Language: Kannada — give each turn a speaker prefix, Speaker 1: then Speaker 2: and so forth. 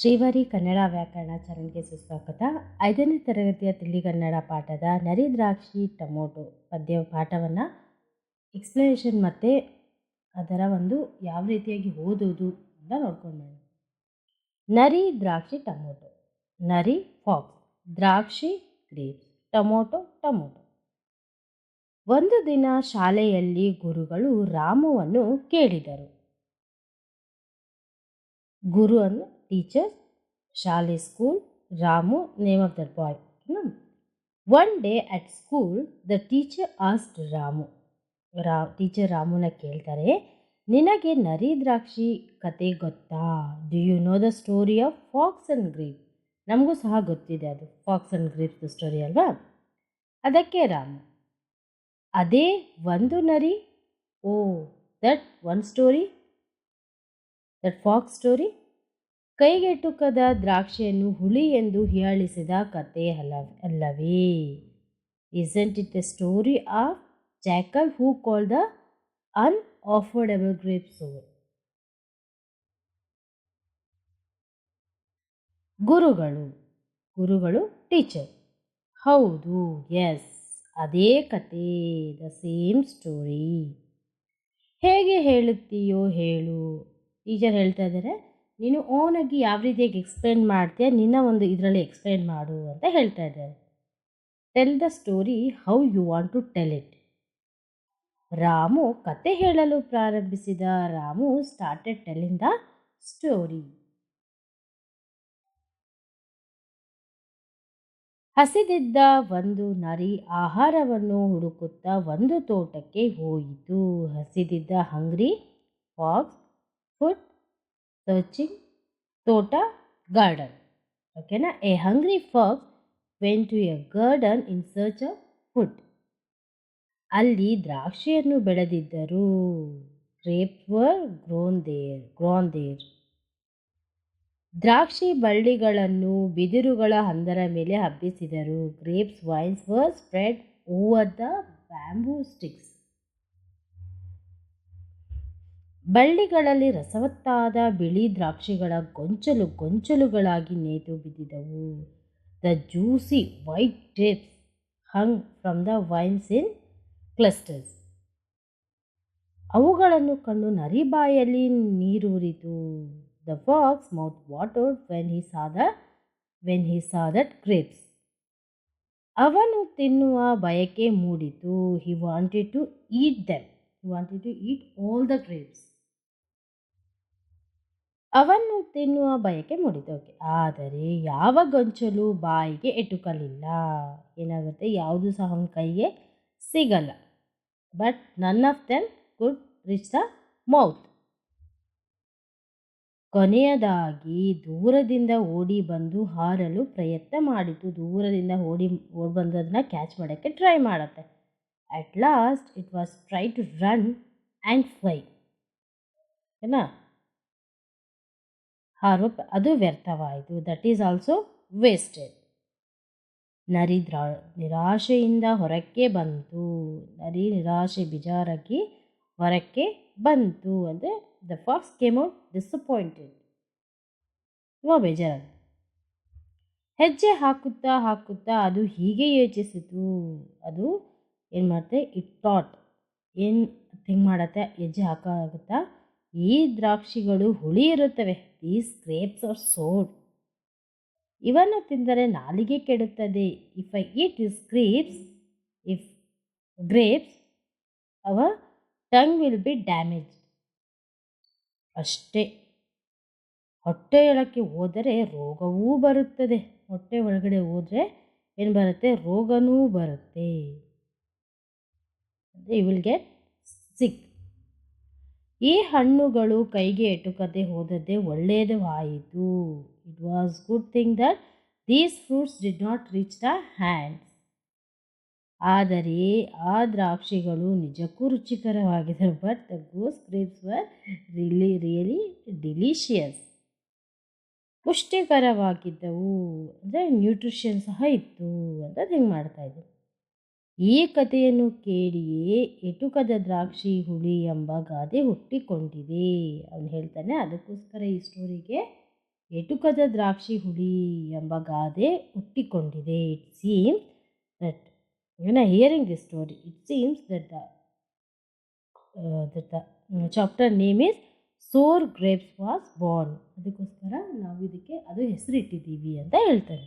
Speaker 1: ಶ್ರೀವಾರಿ ಕನ್ನಡ ವ್ಯಾಕರಣ ಚಾನಲ್ಗೆ ಸುಸ್ವಾಗತ. ಐದನೇ ತರಗತಿಯ ತಿಳಿ ಕನ್ನಡ ಪಾಠದ ನರಿ ದ್ರಾಕ್ಷಿ ಟೊಮೊಟೊ ಪದ್ಯ ಪಾಠವನ್ನು ಎಕ್ಸ್ಪ್ಲನೇಷನ್ ಮತ್ತು ಅದರ ಒಂದು ಯಾವ ರೀತಿಯಾಗಿ ಓದೋದು ಅಂತ ನೋಡ್ಕೊಂಡು ನರಿ ದ್ರಾಕ್ಷಿ ಟೊಮೊಟೊ, ನರಿ ಫಾಕ್ಸ್, ದ್ರಾಕ್ಷಿ ಗ್ರೇಪ್ಸ್ ಟೊಮೊಟೊ ಟೊಮೊಟೊ. ಒಂದು ದಿನ ಶಾಲೆಯಲ್ಲಿ ಗುರುಗಳು ರಾಮುವನ್ನು ಕೇಳಿದರು. ಗುರು ಅಂದರೆ ಟೀಚರ್ ಶಾಲೆ school Ramu name of that boy one day at school the teacher asked Ramu. Ra teacher ರಾಮುನ ಕೇಳ್ತಾರೆ, ನಿನಗೆ ನರಿ ದ್ರಾಕ್ಷಿ ಕತೆ ಗೊತ್ತಾ? Do you know the story of fox and grape ನಮಗೂ ಸಹ ಗೊತ್ತಿದೆ ಅದು ಫಾಕ್ಸ್ ಆ್ಯಂಡ್ ಗ್ರೀಪ್ದು ಸ್ಟೋರಿ ಅಲ್ವಾ? ಅದಕ್ಕೆ ರಾಮು, ಅದೇ ಒಂದು ನರಿ? ಓ that one story that fox story ಕೈಗೆಟುಕದ ದ್ರಾಕ್ಷಿಯನ್ನು ಹುಳಿ ಎಂದು ಹೀಯಾಳಿಸಿದ ಕತೆ ಅಲ್ಲ ಅಲ್ಲವೇ? Isn't it a story of jackal who call the unaffordable grape sour ಗುರುಗಳು ಗುರುಗಳು ಟೀಚರ್ ಹೌದು ಎಸ್ ಅದೇ ಕತೆ ದ ಸೇಮ್ ಸ್ಟೋರಿ ಹೇಗೆ ಹೇಳುತ್ತೀಯೋ ಹೇಳು. ಟೀಚರ್ ಹೇಳ್ತಾ ಇದ್ದಾರೆ ನೀನು ಓನಾಗಿ ಯಾವ ರೀತಿಯಾಗಿ ಎಕ್ಸ್ಪ್ಲೇನ್ ಮಾಡ್ತೀಯ, ನಿನ್ನ ಒಂದು ಇದರಲ್ಲಿ ಎಕ್ಸ್ಪ್ಲೇನ್ ಮಾಡು ಅಂತ ಹೇಳ್ತಾ ಇದ್ದಾರೆ. Tell the story how you want to tell it Ramu ಕತೆ ಹೇಳಲು ಪ್ರಾರಂಭಿಸಿದ. Ramu started telling the story ಹಸಿದಿದ್ದ ಒಂದು ನರಿ ಆಹಾರವನ್ನು ಹುಡುಕುತ್ತಾ ಒಂದು ತೋಟಕ್ಕೆ ಹೋಯಿತು. ಹಸಿದಿದ್ದ ಹಂಗ್ರಿ ಫಾಕ್ಸ್ ಫುಡ್ ಸರ್ಚಿಂಗ್ ತೋಟ ಗಾರ್ಡನ್ ಓಕೆನಾ a hungry fox went to a garden in search of food ಅಲ್ಲಿ ದ್ರಾಕ್ಷಿಯನ್ನು ಬೆಳೆದಿದ್ದರು. Grapes were grown there grown there ದ್ರಾಕ್ಷಿ ಬಳ್ಳಿಗಳನ್ನು ಬಿದಿರುಗಳ ಹಂದರ ಮೇಲೆ ಹಬ್ಬಿಸಿದರು. Grapes vines were spread over the bamboo sticks ಬಳ್ಳಿಗಳಲ್ಲಿ ರಸವತ್ತಾದ ಬಿಳಿ ದ್ರಾಕ್ಷಿಗಳ ಗೊಂಚಲು ಗೊಂಚಲುಗಳಾಗಿ ನೇತು ಬಿದ್ದಿದವು. The juicy white grapes hung from the vines in clusters ಅವುಗಳನ್ನು ಕಂಡು ನರಿಬಾಯಲ್ಲಿ ನೀರೂರಿತು the fox mouth water when he saw the when he saw that grapes ಅವನು ತಿನ್ನುವ ಬಯಕೆ ಮೂಡಿತು. He wanted to eat them he wanted to eat all the grapes ಅವನ್ನು ತಿನ್ನುವ ಬಯಕೆ ಮೂಡಿದೋಕೆ. ಆದರೆ ಯಾವ ಗೊಂಚಲು ಬಾಯಿಗೆ ಎಟುಕಲಿಲ್ಲ. ಏನಾಗುತ್ತೆ? ಯಾವುದು ಸಹ ಅವನ ಕೈಗೆ ಸಿಗಲ್ಲ. But none of then good reach the mouth. ಕೊನೆಯದಾಗಿ ದೂರದಿಂದ ಓಡಿ ಬಂದು ಹಾರಲು ಪ್ರಯತ್ನ ಮಾಡಿತು. ದೂರದಿಂದ ಓಡಿ ಓಡಿ ಬಂದು ಅದನ್ನು ಕ್ಯಾಚ್ ಮಾಡೋಕ್ಕೆ ಟ್ರೈ ಮಾಡುತ್ತೆ. At last it was try to run and fly ಓಕೆನಾ ಹಾರೋ ಅದು ವ್ಯರ್ಥವಾಯಿತು. ದಟ್ ಈಸ್ ಆಲ್ಸೋ ವೇಸ್ಟೆಡ್ ನರಿ ದ್ರಾ ನಿರಾಶೆಯಿಂದ ಹೊರಕ್ಕೆ ಬಂತು. ನರಿ ನಿರಾಶೆ ಬಿಜಾರಾಗಿ ಹೊರಕ್ಕೆ ಬಂತು. ಅಂದರೆ the fox came out disappointed ತುಂಬ ಬೇಜಾರಾಗ. ಹೆಜ್ಜೆ ಹಾಕುತ್ತಾ ಹಾಕುತ್ತಾ ಅದು ಹೀಗೆ ಯೋಚಿಸಿತು. ಅದು ಏನು ಮಾಡುತ್ತೆ ಇಟ್ ಥಾಟ್ ಏನು ಥಿಂಕ್ ಮಾಡತ್ತೆ? ಹೆಜ್ಜೆ ಹಾಕಾಗುತ್ತಾ ಈ ದ್ರಾಕ್ಷಿಗಳು ಹುಳಿ ಇರುತ್ತವೆ. ದೀಸ್ ಗ್ರೇಪ್ಸ್ ಆರ್ ಸೋಡ್ ಇವನ್ನು ತಿಂದರೆ ನಾಲಿಗೆ ಕೆಡುತ್ತದೆ. If I eat is grapes if grapes our tongue will be damage ಅಷ್ಟೇ. ಹೊಟ್ಟೆಯೊಳಕ್ಕೆ ಹೋದರೆ ರೋಗವೂ ಬರುತ್ತದೆ. ಹೊಟ್ಟೆ ಒಳಗಡೆ ಹೋದರೆ ಏನು ಬರುತ್ತೆ? ರೋಗನೂ ಬರುತ್ತೆ. ಯು ವಿಲ್ ಗೆಟ್ ಸಿಕ್ ಈ ಹಣ್ಣುಗಳು ಕೈಗೆ ಎಟುಕದೆ ಹೋದದ್ದೇ ಒಳ್ಳೆಯದು ಆಯಿತು. It was good thing that these fruits did not reach the hands ಆದರೆ ಆ ದ್ರಾಕ್ಷಿಗಳು ನಿಜಕ್ಕೂ ರುಚಿಕರವಾಗಿದ್ದರು but the goes grapes were really really delicious ಪುಷ್ಟಿಕರವಾಗಿದ್ದವು. ಅಂದರೆ ನ್ಯೂಟ್ರಿಷನ್ ಸಹ ಇತ್ತು ಅಂತ ಥಿಂಕ್ ಮಾಡ್ತಾಯಿದ್ರು ಈ ಕಥೆಯನ್ನು ಕೇಳಿಯೇ ಎಟುಕದ ದ್ರಾಕ್ಷಿ ಹುಳಿ ಎಂಬ ಗಾದೆ ಹುಟ್ಟಿಕೊಂಡಿದೆ. ಅವನು ಹೇಳ್ತಾನೆ, ಅದಕ್ಕೋಸ್ಕರ ಈ ಸ್ಟೋರಿಗೆ ಎಟುಕದ ದ್ರಾಕ್ಷಿ ಹುಳಿ ಎಂಬ ಗಾದೆ ಹುಟ್ಟಿಕೊಂಡಿದೆ. It seems that you're hearing this story it seems that that chapter name is sour grapes was born ಅದಕ್ಕೋಸ್ಕರ ನಾವು ಇದಕ್ಕೆ ಅದು ಹೆಸರಿಟ್ಟಿದ್ದೀವಿ ಅಂತ ಹೇಳ್ತಾರೆ